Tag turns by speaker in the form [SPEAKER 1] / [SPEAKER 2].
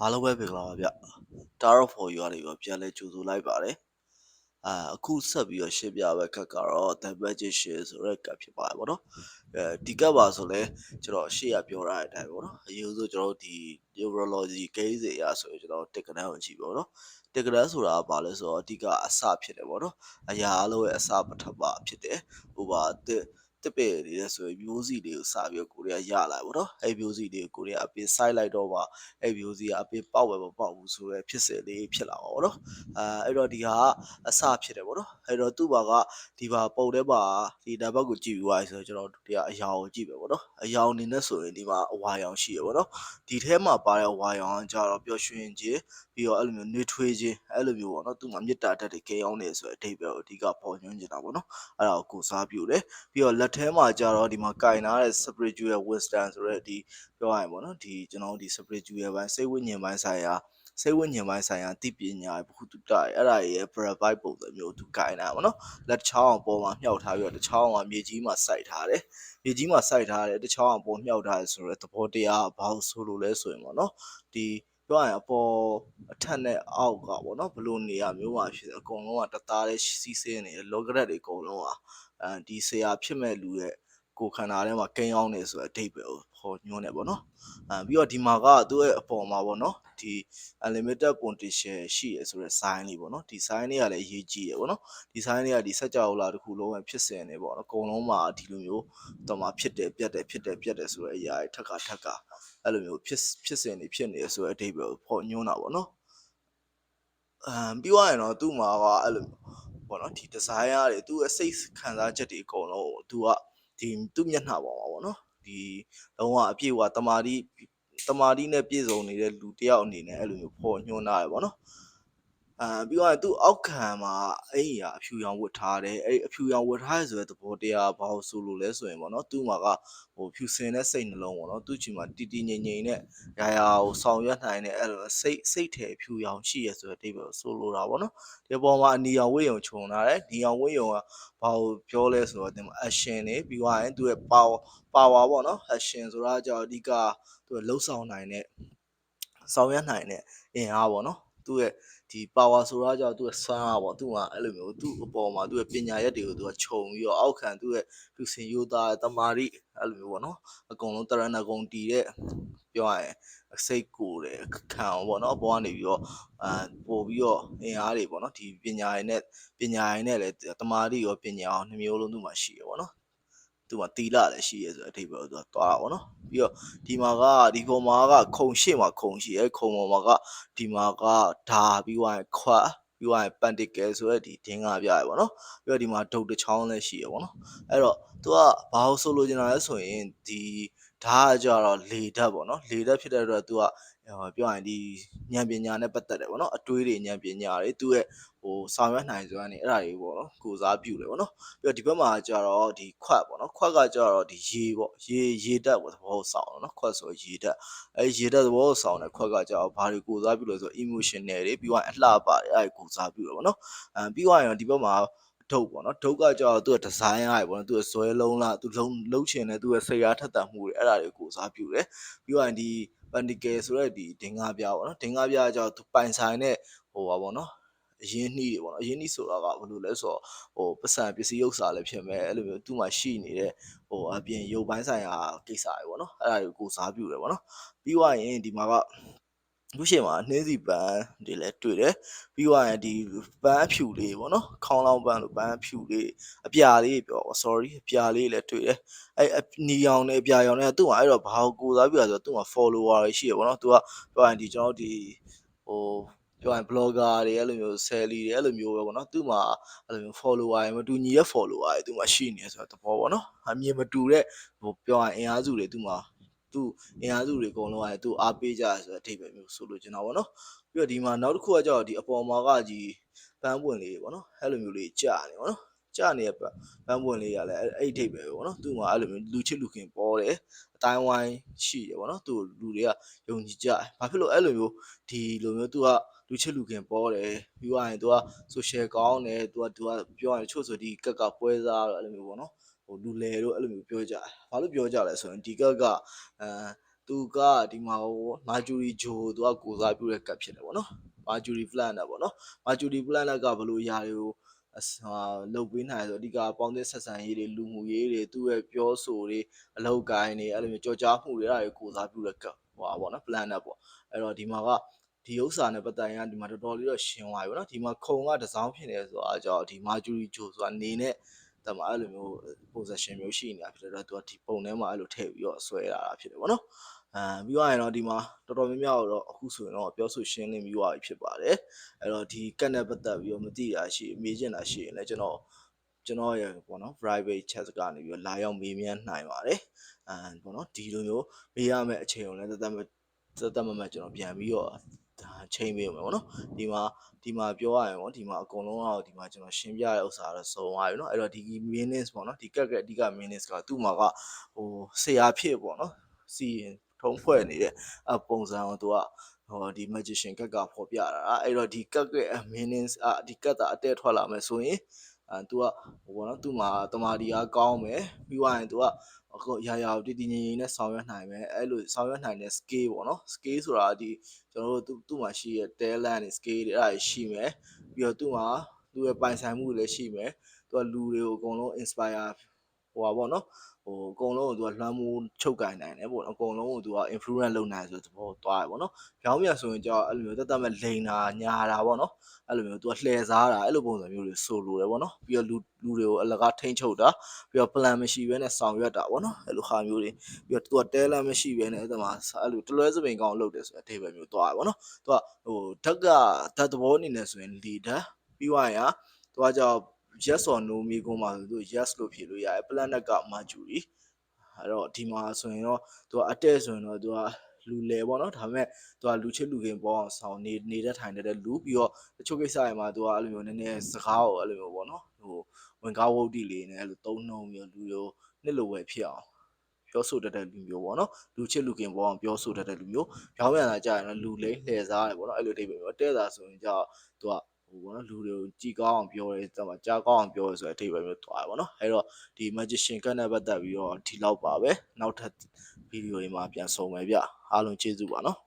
[SPEAKER 1] အားလုံးပဲမင်္ဂလာပါဗျ Tower for you ကနေပြီးပြန်လဲကြိုဆိုလိုက်ပါတယ်အာအခုဆက်ပြီးတော့ရှင်းပြပဲကတ်ကတော့ the magic share ဆိုတဲ့ကတ်ဖြစ်ပါတယ်ဗောနော်အဲဒီကတ်ပါဆိုလဲကျွန်တော်ရှေ့ရပြောရတဲ့အတိုင်းဗောနော်အရင်ဆုံးကျွန်တော်တို့ဒီ neurology case တွေအရဆိုရင်ကျွန်တော်တက်ကနန်းကိုကြည့်ဗောနော်တက်ကနန်းဆိုတာကဘာလဲဆိုတော့အဓိကအစဖြစ်တယ်ဗောနော်အရာအလုံးရဲ့အစပထမဖြစ်တယ်ဟိုပါတဲ့ တစ်ပည့်တွေလဲဆိုရင်မျိုးစီတွေကိုစပြီးတော့ကိုရီးယားရလာဗောနော်အဲ့မျိုးစီတွေကိုကိုရီးယားအပြင်စိုက်လိုက်တော့မှအဲ့မျိုးစီကအပြင်ပေါက်ပဲမပေါက်ဘူးဆိုတော့ဖြစ်စေလေးဖြစ်လာပါဗောနော်အာအဲ့တော့ဒီဟာအစဖြစ်တယ်ဗောနော်အဲ့တော့သူ့ဘာကဒီဘာပုံထဲမှာဒီနံပါတ်ကိုကြည့်ပြီးသွားပြီဆိုတော့ကျွန်တော်တို့ဒီကအရာကိုကြည့်ပဲဗောနော်အရာအနေနဲ့ဆိုရင်ဒီမှာအဝါရောင်ရှိရဗောနော်ဒီထဲမှာပါတဲ့အဝါရောင်ကကြတော့ပျော်ရွှင်ခြင်းပြီးတော့အဲ့လိုမျိုးနှွေးထွေးခြင်းအဲ့လိုမျိုးဗောနော်သူ့မှာမေတ္တာတက်တွေကြေအောင်နေဆိုတဲ့အဓိပ္ပာယ်ကိုအဓိကပေါ်ညွှန်းနေတာဗောနော်အဲ့ဒါကိုကိုစားပြုတယ်ပြီးတော့လက်ထဲမှာကြတော့ဒီမှာကင်နာတဲ့ spiritual wisdom ဆိုတဲ့ဒီပြောရရင်ဗောနော်ဒီကျွန်တော်တို့ဒီ spiritual ဘိုင်းစိတ်ဝိညာဉ်ပိုင်းဆိုင်ရာစိတ်ဝိညာဉ်ပိုင်းဆိုင်ရာသိပညာဘ ഹു တုတရဲ့အဲ့ဒါရဲ့ provide ပုံစံမျိုးသူကင်တာဗောနော်လက်ချောင်းအောင်ပေါ်မှာမြှောက်ထားပြီးတော့တစ်ချောင်းအောင်မြေကြီးမှာစိုက်ထားတယ်မြေကြီးမှာစိုက်ထားတယ်တစ်ချောင်းအောင်ပေါ်မြှောက်ထားတယ်ဆိုတော့သဘောတရားဘာလို့ဆိုလို့လဲဆိုရင်ဗောနော်ဒီပြောရရင်အပေါ်အထက်နဲ့အောက်ကပေါ့နော်ဘလို့နေရမျိုးပါဖြစ်တယ်အကုန်လုံးကတသားလေးစီးဆင်းနေတယ်လောကရက်တွေအကုန်လုံးက အဲဒီဆရာဖြစ်မဲ့လူရဲ့ကိုခန္ဓာထဲမှာကိန်းအောင်နေဆိုတဲ့အဓိပ္ပာယ်ကိုပေါ်ညွှန်းတယ်ပေါ့နော်အဲပြီးတော့ဒီမှာကသူ့ရဲ့အပေါ်မှာပေါ့နော်ဒီ unlimited potential ရှိရဆိုတဲ့ sign လေးပေါ့နော်ဒီ sign လေးကလည်းအရေးကြီးရပေါ့နော်ဒီ sign လေးကဒီစัจ java လာတစ်ခုလုံးပဲဖြစ်စင်နေပေါ့နော်အကုန်လုံးမှာဒီလိုမျိုးတော့မှာဖြစ်တယ်ပြတ်တယ်ဖြစ်တယ်ပြတ်တယ်ဆိုတဲ့အရာတွေထက်ကထက်ကအဲ့လိုမျိုးဖြစ်ဖြစ်စင်နေဖြစ်နေဆိုတဲ့အဓိပ္ပာယ်ကိုပေါ်ညွှန်းတာပေါ့နော်အမ်ပြီးသွားရင်တော့သူ့မှာကအဲ့လို ပေါ့နော်ဒီ design ရတယ်သူ့ရဲ့စိတ်ခံစားချက်တွေအကုန်လုံးကိုသူကဒီသူ့မျက်နှာပေါ်မှာပေါ့နော်ဒီလုံးဝအပြည့်အဝတမာတိတမာတိနဲ့ပြည့်စုံနေတဲ့လူတယောက်အနေနဲ့အဲ့လိုမျိုးပေါ်ညွှန်းတာရပေါ့နော် အာပြီးတော့သူ့အောက်ခံမှာအဲ့ဒီအဖြူရောင်ဝတ်ထားတယ်အဲ့ဒီအဖြူရောင်ဝတ်ထားရဆိုတဲ့သဘောတရားဘာလို့ဆိုလို့လဲဆိုရင်ပေါ့နော်သူ့မှာကဟိုဖြူစင်တဲ့စိတ်နှလုံးပေါ့နော်သူ့ချီမှာတီတီငိမ့်ငိမ့်နဲ့ရာရာကိုဆောင်ရွက်နိုင်တဲ့အဲ့လိုစိတ်စိတ်ထဲဖြူရောင်ရှိရဆိုတဲ့အဓိပ္ပာယ်ကိုဆိုလိုတာပေါ့နော်ဒီပေါ်မှာအနီရောင်ဝိယုံခြုံလာတယ်နီရောင်ဝိယုံကဘာကိုပြောလဲဆိုတော့ဒီမှာ action တွေပြီးသွားရင်သူ့ရဲ့ power power ပေါ့နော် action ဆိုတာကြောင့်အဓိကသူလှုပ်ဆောင်နိုင်တဲ့ဆောင်ရွက်နိုင်တဲ့အင်အားပေါ့နော်သူ့ရဲ့ ဒီ power ဆိုတာကြောင့်သူ့ရဲ့ sun อ่ะပေါ့သူ့မှာအဲ့လိုမျိုးသူ့အပေါ်မှာသူ့ရဲ့ပညာရက်တွေကိုသူကခြုံပြီးတော့အောက်ခံသူ့ရဲ့ဖြူစင်ရိုးသားတမာရီအဲ့လိုမျိုးပေါ့နော်အကုန်လုံးတရဏဂုံတီတဲ့ပြောရရင်စိတ်ကိုယ်တယ်ခံအောင်ပေါ့နော်အပေါ်ကနေပြီးတော့အာပို့ပြီးတော့အင်အားတွေပေါ့နော်ဒီပညာရည်နဲ့ပညာရည်နဲ့လည်းတမာရီရောပညာအောင်နှမျိုးလုံးသူ့မှာရှိရပေါ့နော် သူမှာတီလာလည်းရှိရဲဆိုတဲ့အဓိပ္ပာယ်ကိုသူကသွားတာပေါ့နော်ပြီးတော့ဒီမှာကဒီပေါ်မှာကခုံရှေ့မှာခုံရှိရဲခုံပေါ်မှာကဒီမှာကဓာပြီးသွားရင်ခွတ်ပြီးသွားရင်ပန်တစ်ကယ်ဆိုရက်ဒီဒင်းကားပြရပေါ့နော်ပြီးတော့ဒီမှာဒုတ်တစ်ချောင်းလည်းရှိရပေါ့နော်အဲ့တော့သူကဘာလို့ဆိုလိုချင်တာလဲဆိုရင်ဒီဓာတ်ကကြတော့လေဓာတ်ပေါ့နော်လေဓာတ်ဖြစ်တဲ့အတွက်သူက ပြောရရင်ဒီဉာဏ်ပညာနဲ့ပတ်သက်တယ်ပေါ့နော်အတွေးတွေဉာဏ်ပညာတွေသူ့ရဲ့ဟိုဆောင်ရွက်နိုင်စွမ်းနေအဲ့ဒါတွေပေါ့နော်ကိုစားပြုတယ်ပေါ့နော်ပြီးတော့ဒီဘက်မှာကြတော့ဒီခွတ်ပေါ့နော်ခွတ်ကကြတော့ဒီရေပေါ့ရေရေဓာတ်ပေါ့သဘောဆောင်တယ်နော်ခွတ်ဆိုရေဓာတ်အဲရေဓာတ်သဘောဆောင်တဲ့ခွတ်ကကြတော့ဘာတွေကိုစားပြုလဲဆိုတော့ emotional တွေပြီးတော့အလှပါတယ်အဲ့ဒါကိုစားပြုတယ်ပေါ့နော်အဲပြီးတော့ရင်ဒီဘက်မှာဒုတ်ပေါ့နော်ဒုတ်ကကြောက်သူ့ရဲ့ဒီဇိုင်းရတယ်ပေါ့နော်သူ့ရဲ့ဇွဲလုံးလားသူလုံးလုံးချင်တဲ့သူ့ရဲ့စိတ်အားထက်သန်မှုတွေအဲ့ဒါတွေကိုစားပြုတယ်ပြီးတော့ဒီ panicle ဆိုတဲ့ဒီဒင်္ဂါပြားပေါ့နော်ဒင်္ဂါပြားကြောက်သူပိုင်ဆိုင်တဲ့ဟိုပါပေါ့နော်အရင်းနှီးတွေပေါ့နော်အရင်းနှီးဆိုတာကဘယ်လိုလဲဆိုတော့ဟိုပတ်စံပစ္စည်းဥစ္စာလည်းဖြစ်မဲ့အဲ့လိုမျိုးသူ့မှာရှိနေတဲ့ဟိုအပြင်ရုပ်ပိုင်းဆိုင်ရာကိစ္စတွေပေါ့နော်အဲ့ဒါတွေကိုကိုစားပြုတယ်ပေါ့နော်ပြီးသွားရင်ဒီမှာက ခုရှိမှာနှင်းစီပန်းတွေလည်းတွေ့တယ်ပြီးသွားရင်ဒီပန်းအဖြူလေးပေါ့နော်ခေါင်းလောင်းပန်းလို့ပန်းအဖြူလေးအပြာလေးပြော sorry အပြာလေးလည်းတွေ့တယ်အဲနီရောင်နဲ့အပြာရောင်နဲ့သူ့မှာအဲ့တော့ဘာကိုကိုစားပြရဆိုတော့သူ့မှာ follower တွေရှိရပေါ့နော်သူကပြောရင်ဒီကျွန်တော်ဒီဟိုပြောရင် blogger တွေအဲ့လိုမျိုး seller တွေအဲ့လိုမျိုးပဲပေါ့နော်သူ့မှာအဲ့လိုမျိုး follower တွေမတူညီရဲ့ follower တွေသူ့မှာရှိနေဆိုတော့တဘောပေါ့နော်အမြင်မတူတဲ့ဟိုပြောရင်အင်အားစုတွေသူ့မှာ သူအင်အားစုတွေအကုန်လုံးကသူအားပေးကြဆိုတဲ့အထိပ္ပယ်မျိုးဆိုလို့ကျွန်တော်ပေါ့နော်ပြီးတော့ဒီမှာနောက်တစ်ခုကကြောက်ဒီအပေါ်မှာကကြီးပန်းပွင့်လေးပေါ့နော်အဲ့လိုမျိုးလေးကြာနေပေါ့နော်ကြာနေတဲ့ပန်းပွင့်လေးကလည်းအဲ့အထိပ္ပယ်ပဲပေါ့နော်သူ့မှာအဲ့လိုမျိုးလူချစ်လူခင်ပေါ်တယ်အတိုင်းဝိုင်းရှိတယ်ပေါ့နော်သူလူတွေကယုံကြည်ကြတယ်ဘာဖြစ်လို့အဲ့လိုမျိုးဒီလိုမျိုးသူကလူချစ်လူခင်ပေါ်တယ်ပြီးသွားရင်သူက social ကောင်းတယ်သူကသူကပြောရရင်တချို့ဆိုဒီကက်ကပွဲစားတော့အဲ့လိုမျိုးပေါ့နော် ဟိုလူလေတို့အဲ့လိုမျိုးပြောကြတယ်ဘာလို့ပြောကြလဲဆိုရင်ဒီကက်ကအဲသူကဒီမှာဟို Mercury Joe သူကကိုစားပြုတဲ့ကတ်ဖြစ်တယ်ပေါ့နော် Mercury Planet ပေါ့နော် Mercury Planet ကဘယ်လိုຢာတွေကိုအစဟာလုတ်ပေးနိုင်လဲဆိုအဓိကပေါင်းသင်းဆက်ဆံရေးတွေလူမှုရေးတွေသူ့ရဲ့ပြောဆိုတွေအလောက်ကိုင်းတွေအဲ့လိုမျိုးကြော်ကြားမှုတွေအဲ့ဒါတွေကိုစားပြုတဲ့ကတ်ဟိုပါပေါ့နော် Planet ပေါ့အဲ့တော့ဒီမှာကဒီဥစ္စာနဲ့ပတ်သက်ရင်ဒီမှာတော်တော်လေးတော့ရှင်းသွားပြီပေါ့နော်ဒီမှာခုံကတစ်စောင်းဖြစ်နေဆိုတာအကြောင်းဒီ Mercury Joe ဆိုတာနေနဲ့ တမအဲ့လိုမျိုး possession မျိုးရှိနေတာဖြစ်တဲ့တော့သူကဒီပုံထဲမှာအဲ့လိုထည့်ပြီးတော့ဆွဲလာတာဖြစ်တယ်ပေါ့နော်အဲပြီးသွားရင်တော့ဒီမှာတော်တော်များများတော့အခုဆိုရင်တော့ပြောဆိုရှင်းလင်းပြီးသွားပြီဖြစ်ပါတယ်အဲ့တော့ဒီကတ်နဲ့ပတ်သက်ပြီးတော့မသိတာရှိမေးချင်တာရှိရင်လည်းကျွန်တော်ကျွန်တော်ရဲ့ပေါ့နော် private chat ကနေပြီးတော့လာရောက်မေးမြန်းနိုင်ပါတယ်အဲပေါ့နော်ဒီလိုမျိုးမေးရမယ့်အချိန်ကိုလည်းတသက်မတသက်မမကျွန်တော်ပြန်ပြီးတော့ ဒါချိန်ပေးအောင်ပဲပေါ့နော်ဒီမှာဒီမှာပြောရရင်ပေါ့ဒီမှာအကုန်လုံးကတော့ဒီမှာကျွန်တော်ရှင်းပြတဲ့ဥစ္စာတော့စုံသွားပြီနော်အဲ့တော့ဒီ minutes ပေါ့နော်ဒီကက်ကက်အဓိက minutes ကသူ့မှာကဟိုဆရာဖြစ်ပေါ့နော်စီရင်ထုံးဖွဲ့နေတဲ့အပုံစံကိုသူကဟောဒီ magician ကက်ကဖော်ပြတာအဲ့တော့ဒီကက်ကက် minutes အဒီကက်တာအတဲထွက်လာမယ်ဆိုရင် အဲ तू ကဟိုပေါ့နော်သူ့မှာတမာဒီအားကောင်းမယ်ပြီးသွားရင် तू ကအခုရာရာတည်တည်ငြိမ်ငြိမ်နဲ့ဆောင်ရွက်နိုင်မယ်အဲ့လိုဆောင်ရွက်နိုင်တဲ့ scale ပေါ့နော် scale ဆိုတာဒီကျွန်တော်တို့သူ့မှာရှိတဲ့ talent တွေ scale တွေအဲ့ဒါရှိမယ်ပြီးတော့သူ့မှာသူ့ရဲ့ပိုင်ဆိုင်မှုတွေလည်းရှိမယ်သူကလူတွေကိုအကုန်လုံး inspire ဟိုပါပေါ့နော်ဟိုအကုန်လုံးကိုသူကလွှမ်းမိုးချုပ်ကင်နိုင်တယ်ပေါ့နော်အကုန်လုံးကိုသူက influence လုပ်နိုင်ဆိုတဲ့သဘောသွားတယ်ပေါ့နော်ပြောင်းပြန်ဆိုရင်ကြောက်အဲ့လိုမျိုးတက်တက်မဲ့လိန်တာညာတာပေါ့နော်အဲ့လိုမျိုးသူကလှည့်စားတာအဲ့လိုပုံစံမျိုးတွေဆိုလိုတယ်ပေါ့နော်ပြီးတော့လူလူတွေကိုအလကားထိန်းချုပ်တာပြီးတော့ plan မရှိဘဲနဲ့ဆောင်ရွက်တာပေါ့နော်အဲ့လိုဟာမျိုးတွေပြီးတော့သူက talent မရှိဘဲနဲ့အဲ့ဒါမှအဲ့လိုတလွဲစပင်ကောင်းလုပ်တယ်ဆိုတဲ့အထိပ္ပယ်မျိုးသွားတယ်ပေါ့နော်သူကဟိုဓာတ်ကဓာတ်သဘောအနေနဲ့ဆိုရင် leader ပြီးသွားရင်သူကကြောက် yes or no မိကုန်းမှာဆိုသူ yes လို့ဖြေလို့ရတယ် planet က mercury အဲ့တော့ဒီမှာဆိုရင်တော့သူကအတက်ဆိုရင်တော့သူကလူလေပေါ့နော်ဒါပေမဲ့သူကလူချစ်လူခင်ပေါ့အောင်ဆောင်နေနေတဲ့ထိုင်နေတဲ့လူပြီးတော့တချို့ကိစ္စတွေမှာသူကအဲ့လိုမျိုးနည်းနည်းစကားကိုအဲ့လိုမျိုးပေါ့နော်ဟိုဝင်ကားဝုတ်တိလေးနဲ့အဲ့လိုသုံးနှုံပြီးလူရောနှစ်လိုဝယ်ဖြစ်အောင်ပြောဆိုတတ်တဲ့လူမျိုးပေါ့နော်လူချစ်လူခင်ပေါ့အောင်ပြောဆိုတတ်တဲ့လူမျိုးပြောင်းပြန်လာကြရင်တော့လူလိမ့်လှည့်စားတယ်ပေါ့နော်အဲ့လိုအိဗယ်မျိုးတဲ့တာဆိုရင်ကြောက်သူက ဟိုပေါ့နော်လူတွေကိုကြည်ကောင်းအောင်ပြောရဲတမကြားကောင်းအောင်ပြောရဲဆိုတဲ့အထိပ္ပယ်မျိုးသွားတယ်ပေါ့နော်အဲ့တော့ဒီ magician ကနဲ့ပတ်သက်ပြီးတော့ဒီလောက်ပါပဲနောက်ထပ်ဗီဒီယိုတွေမှာပြန်ဆုံမယ်ဗျအားလုံးကျေးဇူးပါနော်